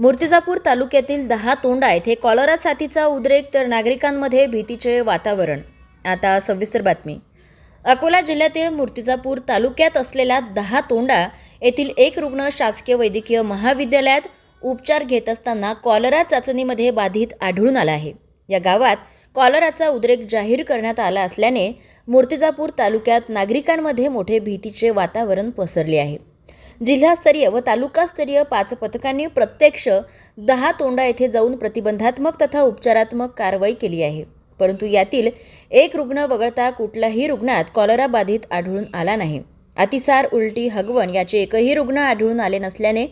मूर्तिजापूर तालुक्यातील दहा तोंडा येथे कॉलरा साथीचा उद्रेक तर नागरिकांमध्ये भीतीचे वातावरण. आता सविस्तर बातमी. अकोला जिल्ह्यातील मूर्तिजापूर तालुक्यात असलेल्या दहा तोंडा येथील एक रुग्ण शासकीय वैद्यकीय महाविद्यालयात उपचार घेत असताना कॉलरा चाचणीमध्ये बाधित आढळून आला आहे. या गावात कॉलराचा उद्रेक जाहीर करण्यात आला असल्याने मूर्तिजापूर तालुक्यात नागरिकांमध्ये मोठे भीतीचे वातावरण पसरले आहे. जिल्हास्तरीय व तालुकास्तरीय पाच पथकांनी प्रत्यक्ष दहा तोंडा येथे जाऊन प्रतिबंधात्मक तथा उपचारात्मक कारवाई केली आहे. परंतु यातील एक रुग्ण वगळता कुठल्याही रुग्णात कॉलरा बाधित आढळून आला नाही. अतिसार उलटी हगवण याचे एकही रुग्ण आढळून आले नसल्याने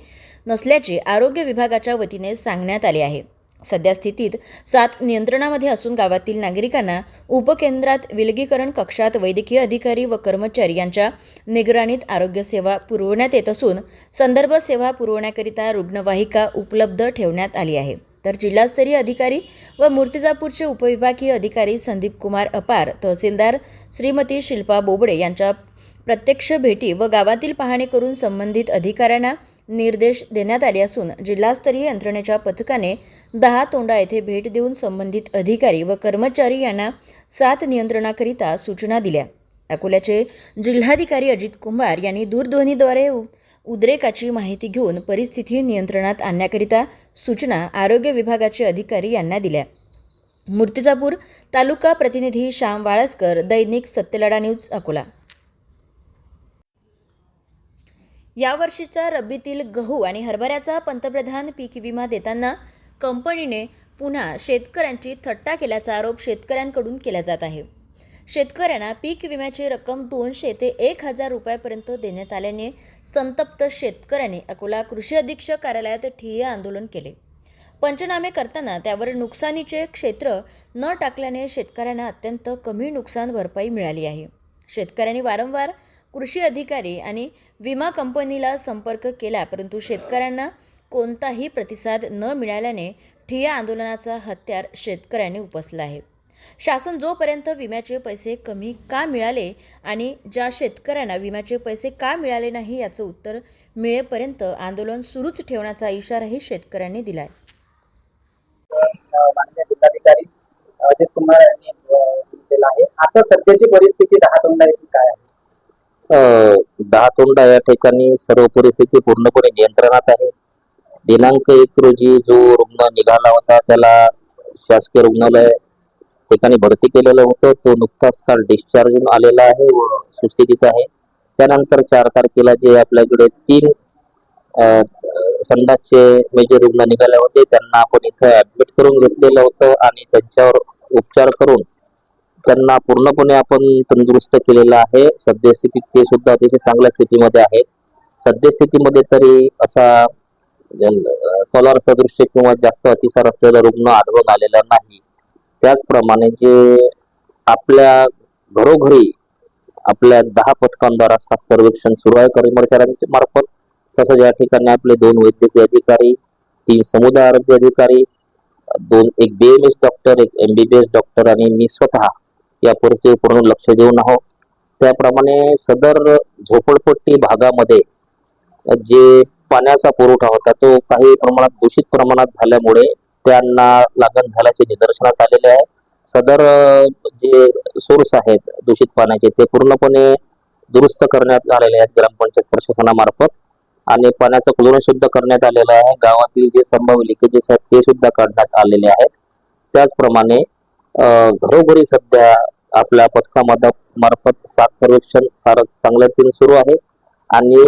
नसल्याचे आरोग्य विभागाच्या वतीने सांगण्यात आले आहे. सध्या स्थितीत सात नियंत्रणामध्ये असून गावातील नागरिकांना उपकेंद्रात विलगीकरण कक्षात वैद्यकीय अधिकारी व कर्मचारी यांच्या निगराणीत आरोग्य सेवा पुरवण्यात येत असून संदर्भ सेवा पुरवण्याकरिता रुग्णवाहिका उपलब्ध ठेवण्यात आली आहे. तर जिल्हास्तरीय अधिकारी व मूर्तिजापूरचे उपविभागीय अधिकारी संदीप कुमार अपार तहसीलदार श्रीमती शिल्पा बोबडे यांच्या प्रत्यक्ष भेटी व गावातील पाहणी करून संबंधित अधिकाऱ्यांना निर्देश देण्यात आले असून जिल्हास्तरीय यंत्रणेच्या पथकाने दहा तोंडा येथे भेट देऊन संबंधित अधिकारी व कर्मचारी यांना साथ नियंत्रणाकरिता सूचना दिल्या. अकोल्याचे जिल्हाधिकारी अजित कुमार यांनी दूरध्वनीद्वारे उद्रेकाची माहिती घेऊन परिस्थिती नियंत्रणात आणण्याकरिता सूचना आरोग्य विभागाचे अधिकारी यांना दिल्या. मूर्तिजापूर तालुका प्रतिनिधी श्याम वाळसकर दैनिक सत्यलडा न्यूज अकोला. यावर्षीचा रब्बीतील गहू आणि हरभऱ्याचा पंतप्रधान पीक विमा देताना कंपनीने पुन्हा शेतकऱ्यांची थट्टा केल्याचा आरोप शेतकऱ्यांकडून केला जात आहे. शेतकऱ्यांना पीक विम्याची रक्कम दोनशे ते एक हजार रुपयापर्यंत देण्यात आल्याने संतप्त शेतकऱ्यांनी अकोला कृषी अधीक्षक कार्यालयात ठिय्या आंदोलन केले. पंचनामे करताना त्यावर नुकसानीचे क्षेत्र न टाकल्याने शेतकऱ्यांना अत्यंत कमी नुकसान भरपाई मिळाली आहे. शेतकऱ्यांनी वारंवार कृषी अधिकारी आणि विमा कंपनीला संपर्क केला परंतु शेतकऱ्यांना कोणताही प्रतिसाद न मिळाल्याने ठिया आंदोलनाचा हत्यार शेतकऱ्यांनी उपसला आहे. शासन जोपर्यंत विम्याचे पैसे कमी का मिळाले आणि ज्या शेतकऱ्यांना विम्याचे पैसे का मिळाले नाही याचं उत्तर मिळेपर्यंत आंदोलन सुरूच ठेवण्याचा इशाराही शेतकऱ्यांनी दिला आहे जिल्हाधिकारी अजित कुमार यांनी दिलेला आहे. आता सध्याची परिस्थिती दहा तोंडा येथील काय आहे अ, दहा तोंडा या ठिकाणी सर्व परिस्थिती पूर्णपणे नियंत्रणात आहे. दिनांक एक रोजी जो रुग्ण निघाला होता त्याला शासकीय रुग्णालय ठिकाणी भरती केलेलं होतं. तो नुकताच काल डिस्चार्ज होऊन आलेला आहे व सुस्थितीत आहे. त्यानंतर चार तारखेला जे आपल्याकडे तीन संडासचे मेजर रुग्ण निघाले होते. त्यांना आपण इथं ऍडमिट करून घेतलेलं होतं आणि त्यांच्यावर उपचार करून त्यांना पूर्णपणे आपण तंदुरुस्त केलेलं आहे. सद्यस्थितीत ते सुद्धा अतिशय चांगल्या स्थितीमध्ये आहेत. सद्यस्थितीमध्ये तरी असा कॉलर सदृश्य किंवा जास्त अतिसार असलेला रुग्ण आढळून आलेला नाही. त्याचप्रमाणे जे आपल्या घरोघरी आपल्या दहा पथकांद्वारा सात सर्वेक्षण सुरू आहे. कर्मचाऱ्यांच्या मार्फत तसंच या ठिकाणी आपले दोन वैद्यकीय अधिकारी तीन समुदाय आरोग्य अधिकारी दोन एक बी एम एस डॉक्टर एक M B B S doctor आणि मी स्वतः या परिस्थितीवर पूर्ण लक्ष देऊन आहोत. त्याप्रमाणे सदर झोपडपट्टी भागामध्ये जे पाण्याचा पुरवठा होता तो काही प्रमाणात दूषित प्रमाणात झाल्यामुळे त्यांना लागण झाल्याचे निदर्शनास आलेले आहे. सदर जे सोर्स आहेत दूषित पाण्याचे ते पूर्णपणे दुरुस्त करण्यात आलेले आहेत ग्रामपंचायत प्रशासनामार्फत. आणि पाण्याचं क्लोरीन शुद्ध करण्यात आलेलं आहे. गावातील जे संभाव्य लिकेजेस आहेत ते सुद्धा काढण्यात आलेले आहेत. त्याचप्रमाणे घरोघरी सध्या आपल्या पथकामध्ये मार्फत सात सर्वेक्षण फार चांगल्या रीतीने सुरू आहे. आणि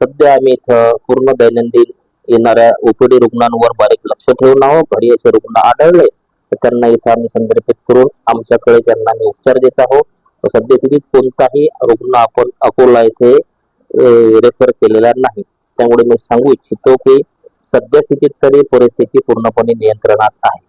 सध्या आम्ही इथं पूर्ण दैनंदिन येणाऱ्या ओपीडी रुग्णांवर बारीक लक्ष ठेवून आहोत. घरी असे रुग्ण आढळले तर त्यांना इथं आम्ही संदर्भित करून आमच्याकडे त्यांना आम्ही उपचार देत आहोत. सद्यस्थितीत कोणताही रुग्ण आपण अकोला येथे रेफर केलेला नाही. त्यामुळे मी सांगू इच्छितो की सद्यस्थितीत तरी परिस्थिती पूर्णपणे नियंत्रणात आहे.